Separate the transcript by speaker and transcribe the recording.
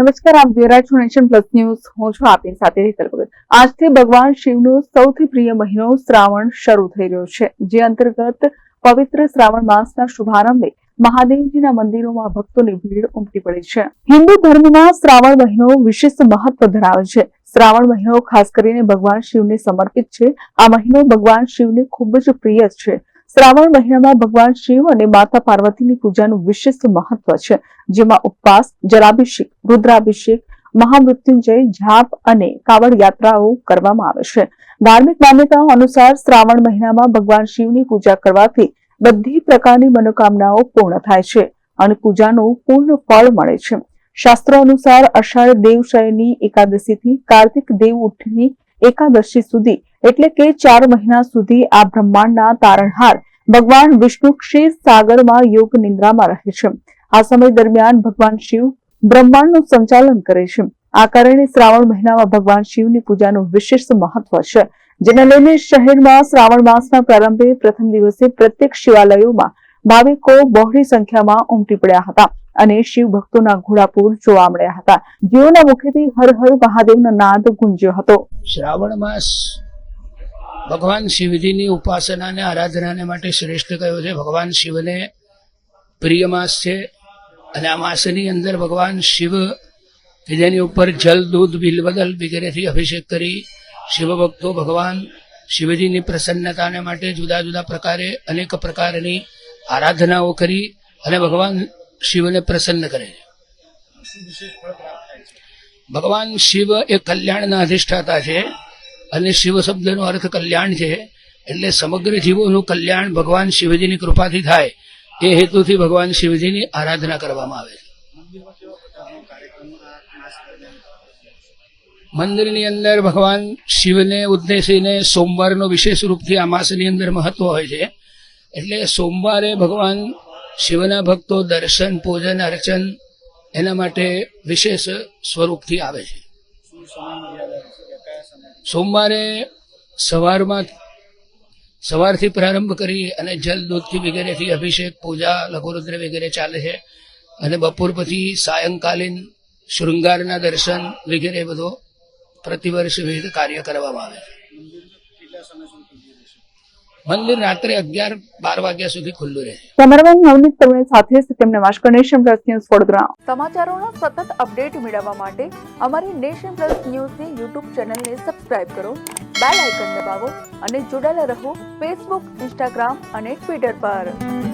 Speaker 1: નમસ્કાર, આપ જોઈ છો નેશન પ્લસ ન્યૂઝ. હું છું આપની સાથે હેતલ ભગત. આજથી ભગવાન શિવનો સૌથી પ્રિય મહિનો શ્રાવણ શરૂ થઈ રહ્યો છે, જે અંતર્ગત પવિત્ર શ્રાવણ માસના શુભારંભે મહાદેવજીના મંદિરોમાં ભક્તોની ભીડ ઉમટી પડી છે. હિન્દુ ધર્મમાં શ્રાવણ મહિનો વિશેષ મહત્વ ધરાવે છે. શ્રાવણ મહિનો ખાસ કરીને ભગવાન શિવને સમર્પિત છે. આ મહિનો ભગવાન શિવને ખૂબ જ પ્રિય છે. શ્રાવણ મહિનામાં ભગવાન શિવ અને માતા પાર્વતીની પૂજાનું વિશેષ મહત્વ છે, જેમાં ઉપવાસ, જલાભિષેક, રુદ્રાભિષેક, મહામૃત્યુંજય, જાપ અને કાવડ યાત્રાઓ કરવામાં આવે છે. ધાર્મિક માન્યતાઓ અનુસાર શ્રાવણ મહિનામાં ભગવાન શિવની પૂજા કરવાથી બધી પ્રકારની મનોકામનાઓ પૂર્ણ થાય છે અને પૂજાનું પૂર્ણ ફળ મળે છે. શાસ્ત્રો અનુસાર અષાઢ દેવશયની એકાદશીથી કાર્તિક દેવ ઉઠની એકાદશી સુધી, એટલે કે ચાર મહિના સુધી આ બ્રહ્માંડના તારણહાર ભગવાન વિષ્ણુ ક્ષીર સાગરમાં યોગ નિંદ્રામાં રહે છે. આ સમય દરમિયાન ભગવાન શિવ બ્રહ્માંડનું સંચાલન કરે છે. આ કારણે શ્રાવણ મહિનામાં ભગવાન શિવની પૂજાનું વિશેષ મહત્વ છે. જેને લઈને શહેરમાં શ્રાવણ માસના પ્રારંભે પ્રથમ દિવસે પ્રત્યેક શિવાલયોમાં ભાવિકો બહોળી સંખ્યામાં ઉમટી પડ્યા હતા અને શિવ ભક્તોના ઘોડાપુર જોવા મળ્યા હતા. જેઓના મુખેથી હર હર મહાદેવનો નાદ ગુંજ્યો હતો.
Speaker 2: શ્રાવણ માસ ભગવાન શિવજીની ઉપાસના અને આરાધનાને માટે શ્રેષ્ઠ કયો છે? ભગવાન શિવને પ્રિય માસ છે અને આ માસની અંદર ભગવાન શિવ કે જેની ઉપર જલ, દૂધ બિલબદલ વગેરેથી અભિષેક કરી શિવ ભક્તો ભગવાન શિવજીની પ્રસન્નતાને માટે જુદા જુદા પ્રકારે અનેક પ્રકારની આરાધનાઓ કરી અને ભગવાન શિવને પ્રસન્ન કરે છે. ભગવાન શિવ એ કલ્યાણના અધિષ્ઠાતા છે. અને શિવ શબ્દનો અર્થ કલ્યાણ છે, એટલે સમગ્ર જીવોનું કલ્યાણ ભગવાન શિવજીની કૃપાથી થાય. એ હેતુથી ભગવાન શિવજીની આરાધના કરવામાં આવે છે. મંદિરની અંદર ભગવાન શિવને ઉદ્દેશીને સોમવારનો વિશેષ રૂપથી આ માસની અંદર મહત્વ હોય છે. એટલે સોમવારે ભગવાન શિવના ભક્તો દર્શન, પૂજન, અર્ચન એના માટે વિશેષ સ્વરૂપથી આવે છે. સોમવારે સવારમાં સવારથી પ્રારંભ કરી અને જલ, દૂધથી વગેરેથી અભિષેક, પૂજા, લઘુરુદ્ર વગેરે ચાલે છે. અને બપોર પછી સાયંકાલીન શૃંગારના દર્શન વગેરે બધો પ્રતિવર્ષ વિવિધ કાર્ય કરવામાં આવે છે. મંદિર રાત્રે અગિયાર બાર વાગ્યા સુધી ખુલ્લું રહે. છે
Speaker 1: કેમેરામેન નવનીત તરુણે સાથે Satyam Navash Nation Plus News Vadodara સમાચારોના સતત અપડેટ મેળવવા માટે અમારી નેશન પ્લસ ન્યૂઝની યુટ્યુબ ચેનલને સબસ્ક્રાઇબ કરો બેલ આઇકન દબાવો અને જોડાયેલા રહો ફેસબુક ઇન્સ્ટાગ્રામ અને ટ્વિટર પર.